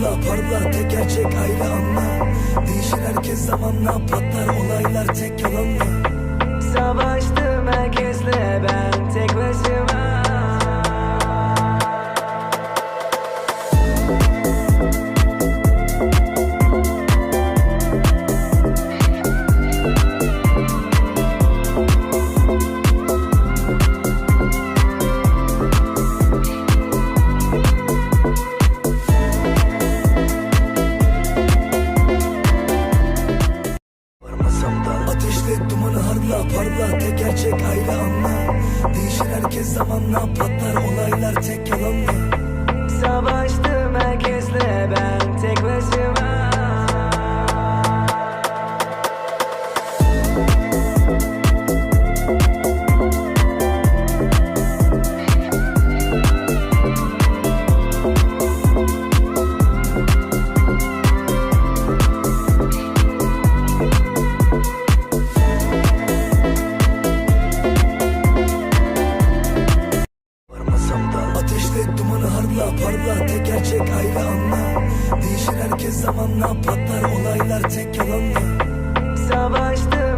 harla parla tek gerçek ayrı anla. Değişir herkes zamanla patlar olaylar tek yalanla. Savaştım Ateşle dumanı harla parla tek gerçek ayrı anla. Değişir herkes zamanla patlar olaylar tek yalanla anla Parla tek gerçek ayrı anla. Değişir herkes zamanla Patlar olaylar tek yalanla. Savaştı.